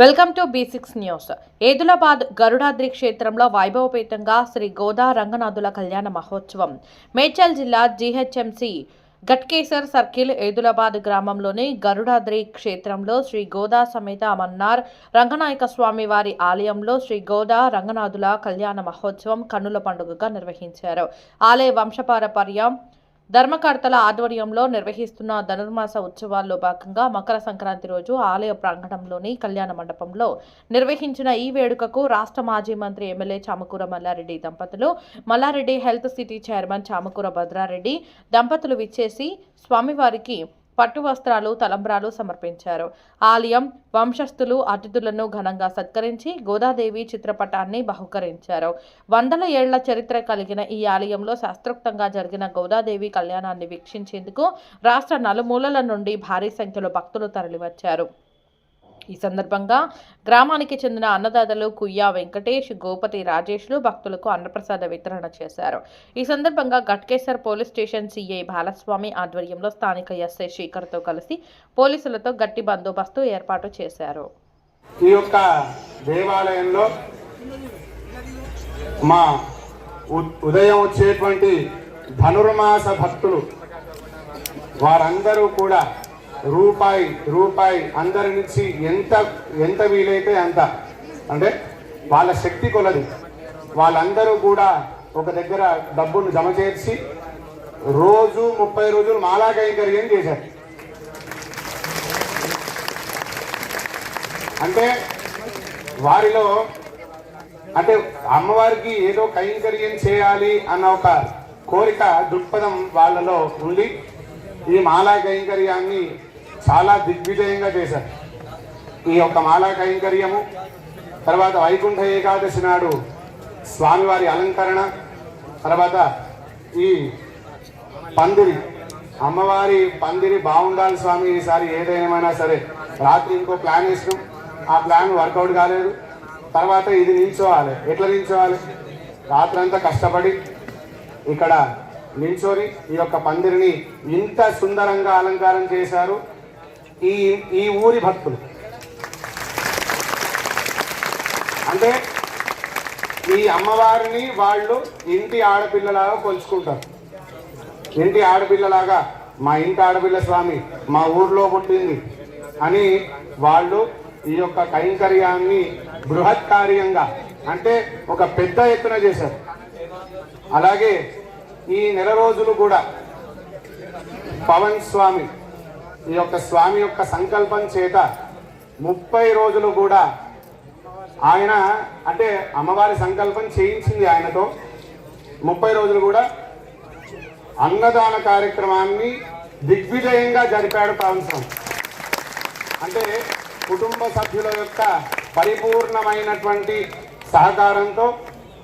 Welcome to B six news. Edulabad Garudadri క్షేత్రంలో వైభవపేతంగా శ్రీ గోదా రంగనాథుల కళ్యాణ మహోత్సవం. మేడ్చల్ జిల్లా జీహెచ్ఎంసీ గట్కేసర్ సర్కిల్ ఏదులాబాద్ గ్రామంలోని గరుడాద్రి క్షేత్రంలో శ్రీ గోదా సమేత మన్నార్ రంగనాయక స్వామి వారి ఆలయంలో శ్రీ గోదా రంగనాథుల కళ్యాణ మహోత్సవం కన్నుల పండుగగా నిర్వహించారు. ఆలయ వంశపారపర్యం ధర్మకర్తల ఆధ్వర్యంలో నిర్వహిస్తున్న ధనుర్మాస ఉత్సవాల్లో భాగంగా మకర సంక్రాంతి రోజు ఆలయ ప్రాంగణంలోని కళ్యాణ మండపంలో నిర్వహించిన ఈ వేడుకకు రాష్ట్ర మాజీ మంత్రి ఎమ్మెల్యే చామకూర మల్లారెడ్డి దంపతులు Mallareddy health city chairman Chamakura Bhadrareddy దంపతులు విచ్చేసి స్వామివారికి పట్టు వస్త్రాలు తలంబ్రాలు సమర్పించారు. ఆలయం వంశస్థులు అతిథులను ఘనంగా సత్కరించి గోదాదేవి చిత్రపటాన్ని బహుకరించారు. వందల ఏళ్ళ చరిత్ర కలిగిన ఈ ఆలయంలో శాస్త్రోక్తంగా జరిగిన గోదాదేవి కళ్యాణాన్ని వీక్షించేందుకు రాష్ట్ర నలుమూలల నుండి భారీ సంఖ్యలో భక్తులు తరలివచ్చారు. ఈ సందర్భంగా గ్రామానికి చెందిన అన్నదాతలు కుయ్యా వెంకటేష్ గోపతి రాజేష్లు భక్తులకు అన్నప్రసాద వితరణ చేశారు. ఈ సందర్భంగా Ghatkesar police station CI Balaswamy ఆధ్వర్యంలో స్థానిక ఎస్ఐ శేఖర్తో కలిసి పోలీసులతో గట్టి బందోబస్తు ఏర్పాటు చేశారు. ఈ యొక్క దేవాలయంలో మా ఉదయం వచ్చేటువంటి ధనుర్మాస భక్తులు వారందరూ కూడా రూపాయి రూపాయి అందరి నుంచి ఎంత ఎంత వీలైతే అంత. అంటే వాళ్ళ శక్తి కొలది. వాళ్ళందరూ కూడా ఒక దగ్గర డబ్బును జమ చేర్చి రోజు ముప్పై రోజులు మాలా కైంకర్యం చేశారు. అంటే వారిలో అంటే అమ్మవారికి ఏదో కైంకర్యం చేయాలి అన్న ఒక కోరిక దృక్పథం వాళ్ళలో ఉండి ఈ మాలా కైంకర్యాన్ని చాలా దిగ్విజయంగా చేశారు. ఈ యొక్క మాలా కైంకర్యము తర్వాత వైకుంఠ ఏకాదశి నాడు స్వామివారి అలంకరణ తర్వాత ఈ పందిరి అమ్మవారి పందిరి బాగుండాలి స్వామి ఈసారి ఏదైనా సరే. రాత్రి ఇంకో ప్లాన్ వేసినాం. ఆ ప్లాన్ వర్కౌట్ కాలేదు. తర్వాత ఇది నిల్చోవాలి. ఎట్లా నిల్చోవాలి? రాత్రంతా కష్టపడి ఇక్కడ నిల్చొని ఈ యొక్క పందిరిని ఇంత సుందరంగా అలంకారం చేశారు. ఈ ఈ ఊరి భక్తులు. అంటే ఈ అమ్మవారిని వాళ్ళు ఇంటి ఆడపిల్లలాగా కొలుచుకుంటారు. ఇంటి ఆడపిల్లలాగా మా ఇంటి ఆడపిల్ల స్వామి మా ఊర్లో పుట్టింది అని వాళ్ళు ఈ యొక్క కైంకర్యాన్ని బృహత్ కార్యంగా అంటే ఒక పెద్ద ఎత్తున చేశారు. అలాగే ఈ నెల రోజులు కూడా పవన్ స్వామి ఈ యొక్క స్వామి యొక్క సంకల్పం చేత ముప్పై రోజులు కూడా ఆయన అంటే అమ్మవారి సంకల్పం చేయించింది ఆయనతో. ముప్పై రోజులు కూడా అన్నదాన కార్యక్రమాన్ని దిగ్విజయంగా జరిపాడు పవన్ స్వామి. అంటే కుటుంబ సభ్యుల యొక్క పరిపూర్ణమైనటువంటి సహకారంతో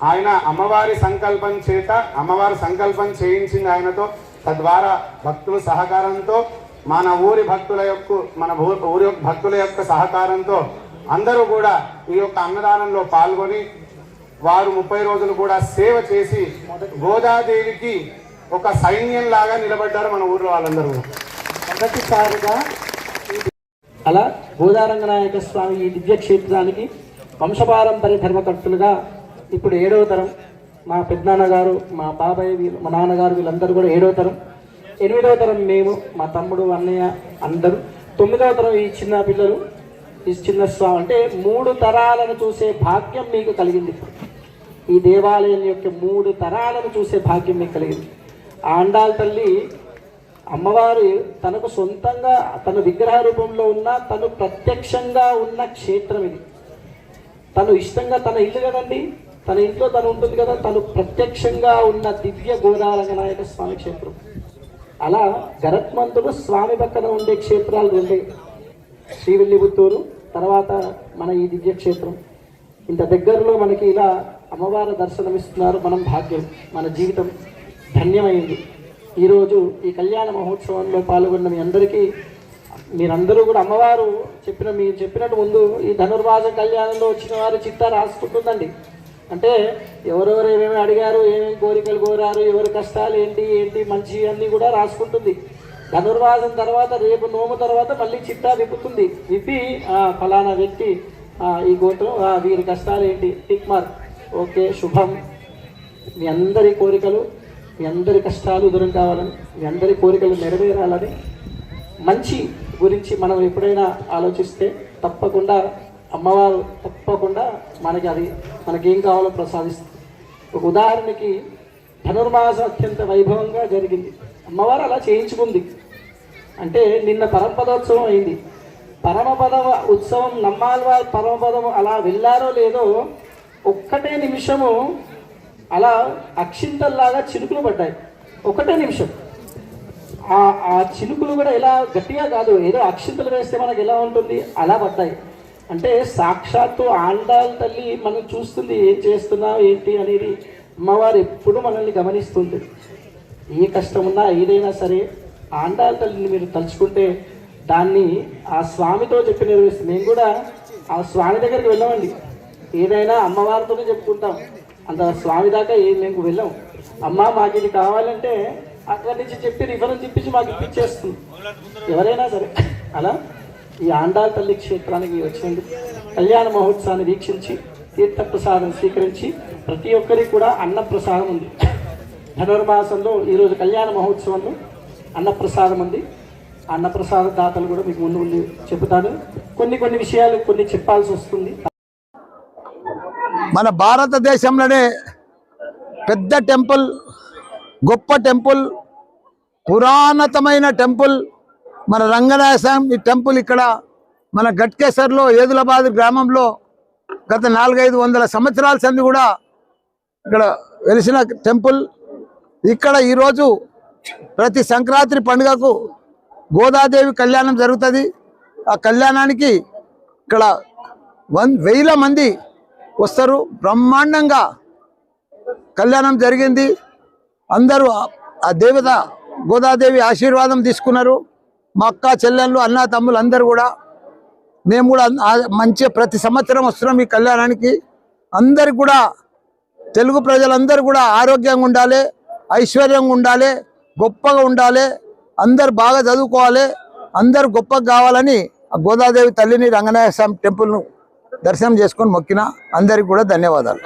ఆయన అమ్మవారి సంకల్పం చేత అమ్మవారి సంకల్పం చేయించింది ఆయనతో తద్వారా భక్తుల సహకారంతో మన ఊరి భక్తుల యొక్క మన ఊరి యొక్క భక్తుల యొక్క సహకారంతో అందరూ కూడా ఈ యొక్క అన్నదానంలో పాల్గొని వారు ముప్పై రోజులు కూడా సేవ చేసి గోదాదేవికి ఒక సైన్యం లాగా నిలబడ్డారు మన ఊర్లో వాళ్ళందరూ. మొదటిసారిగా అలా గోదారంగనాయక స్వామి ఈ దివ్య క్షేత్రానికి వంశపారంపర్య ధర్మకర్తలుగా ఇప్పుడు ఏడవ తరం మా పెద్దనాన్నగారు మా బాబాయ్ వీళ్ళు మా నాన్నగారు వీళ్ళందరూ కూడా ఏడవ తరం. ఎనిమిదవ తరం మేము మా తమ్ముడు అన్నయ్య అందరూ. తొమ్మిదవ తరం ఈ చిన్న పిల్లలు ఈ చిన్న స్వామి అంటే మూడు తరాలను చూసే భాగ్యం మీకు కలిగింది ఇప్పుడు. ఈ దేవాలయం యొక్క మూడు తరాలను చూసే భాగ్యం మీకు కలిగింది. ఆ తల్లి అమ్మవారు తనకు సొంతంగా తన విగ్రహ రూపంలో ఉన్న తను ప్రత్యక్షంగా ఉన్న క్షేత్రం ఇది. తను ఇష్టంగా తన ఇల్లు కదండి. తన ఇంట్లో తను ఉంటుంది కదా తను ప్రత్యక్షంగా ఉన్న దివ్య గోదారంగనాయక స్వామి క్షేత్రం. అలా గరత్మంతుడు స్వామి పక్కన ఉండే క్షేత్రాలు రెండే. శ్రీవిల్లిపుత్తూరు తర్వాత మన ఈ దివ్య క్షేత్రం. ఇంత దగ్గరలో మనకి ఇలా అమ్మవారి దర్శనం ఇస్తున్నారు మనం భాగ్యం మన జీవితం ధన్యమైంది. ఈరోజు ఈ కళ్యాణ మహోత్సవంలో పాల్గొన్న మీ అందరికీ మీరందరూ కూడా అమ్మవారు చెప్పిన మీరు చెప్పినట్టు ముందు ఈ ధనుర్మాస కళ్యాణంలో వచ్చిన వారు చిత్త రాసుకుంటుందండి. అంటే ఎవరెవరు ఏమేమి అడిగారు ఏమేమి కోరికలు కోరారు ఎవరి కష్టాలు ఏంటి ఏంటి మంచి అన్నీ కూడా రాసుకుంటుంది. ధనుర్వాసం తర్వాత రేపు నోము తర్వాత మళ్ళీ చిట్టా విప్పుతుంది. విప్పి ఫలానా వ్యక్తి ఈ గోత్రం వీరి కష్టాలు ఏంటి టిక్ మార్క్. ఓకే శుభం. మీ అందరి కోరికలు మీ అందరి కష్టాలు దూరం కావాలని మీ అందరి కోరికలు నెరవేరాలని మంచి గురించి మనం ఎప్పుడైనా ఆలోచిస్తే తప్పకుండా అమ్మవారు తప్పకుండా మనకి అది మనకేం కావాలో ప్రసాదిస్తుంది. ఒక ఉదాహరణకి ధనుర్మాసం అత్యంత వైభవంగా జరిగింది. అమ్మవారు అలా చేయించుకుంది. అంటే నిన్న పరమపదోత్సవం అయింది. పరమపద ఉత్సవం నమ్మాల్వారు పరమపదం అలా వెళ్ళారో లేదో ఒక్కటే నిమిషము అలా అక్షింతల్లాగా చినుకులు పడ్డాయి. ఒకటే నిమిషం. ఆ ఆ చినుకులు కూడా ఎలా గట్టిగా కాదు ఏదో అక్షింతలు వేస్తే మనకు ఎలా ఉంటుంది? అలా పడ్డాయి. అంటే సాక్షాత్తు ఆండాల తల్లి మనం చూస్తుంది ఏం చేస్తున్నావు ఏంటి అనేది అమ్మవారు ఎప్పుడు మనల్ని గమనిస్తుంది. ఏ కష్టం ఉన్నా ఏదైనా సరే ఆండాల తల్లిని మీరు తలుచుకుంటే దాన్ని ఆ స్వామితో చెప్పి నిర్వహిస్తుంది. మేము కూడా ఆ స్వామి దగ్గరికి వెళ్ళామండి. ఏదైనా అమ్మవారితోనే చెప్పుకుంటాం. అంత స్వామి దాకా ఏం మేము వెళ్ళాం. అమ్మ మాకు ఇది కావాలంటే అక్కడి నుంచి చెప్పి రిఫరెన్స్ ఇప్పించి మాకు ఇప్పించేస్తుంది. ఎవరైనా సరే. అలా? ఈ ఆండాల తల్లి క్షేత్రానికి వచ్చినందుకు కళ్యాణ మహోత్సవాన్ని వీక్షించి తీర్థప్రసాదం స్వీకరించి ప్రతి ఒక్కరికి కూడా అన్నప్రసాదం ఉంది. ధనుర్మాసంలో ఈరోజు కళ్యాణ మహోత్సవంలో అన్నప్రసాదం ఉంది. అన్నప్రసాద దాతలు కూడా మీకు ముందు ముందు చెబుతాను. కొన్ని కొన్ని విషయాలు కొన్ని చెప్పాల్సి వస్తుంది. మన భారతదేశంలోనే పెద్ద టెంపుల్ గొప్ప టెంపుల్ పురాణతమైన టెంపుల్ మన రంగనాయ స్వామి టెంపుల్ ఇక్కడ మన గట్కేసర్లో ఏదులబాద్ గ్రామంలో గత నాలుగైదు వందల సంవత్సరాల సంది కూడా ఇక్కడ వెలిసిన టెంపుల్. ఇక్కడ ఈరోజు ప్రతి సంక్రాంతి పండుగకు గోదాదేవి కళ్యాణం జరుగుతుంది. ఆ కళ్యాణానికి ఇక్కడ వన్ వేల మంది వస్తారు. బ్రహ్మాండంగా కళ్యాణం జరిగింది. అందరూ ఆ దేవత గోదాదేవి ఆశీర్వాదం తీసుకున్నారు. మా అక్క చెల్లెళ్ళు అన్న తమ్ములు అందరూ కూడా మేము కూడా మంచి ప్రతి సంవత్సరం వస్తున్నాం ఈ కళ్యాణానికి. అందరికి కూడా తెలుగు ప్రజలందరూ కూడా ఆరోగ్యంగా ఉండాలి ఐశ్వర్యంగా ఉండాలి గొప్పగా ఉండాలి అందరు బాగా చదువుకోవాలి అందరు గొప్పగా కావాలని ఆ గోదాదేవి తల్లిని రంగనాయ స్వామి టెంపుల్ను దర్శనం చేసుకొని మొక్కిన అందరికి కూడా ధన్యవాదాలు.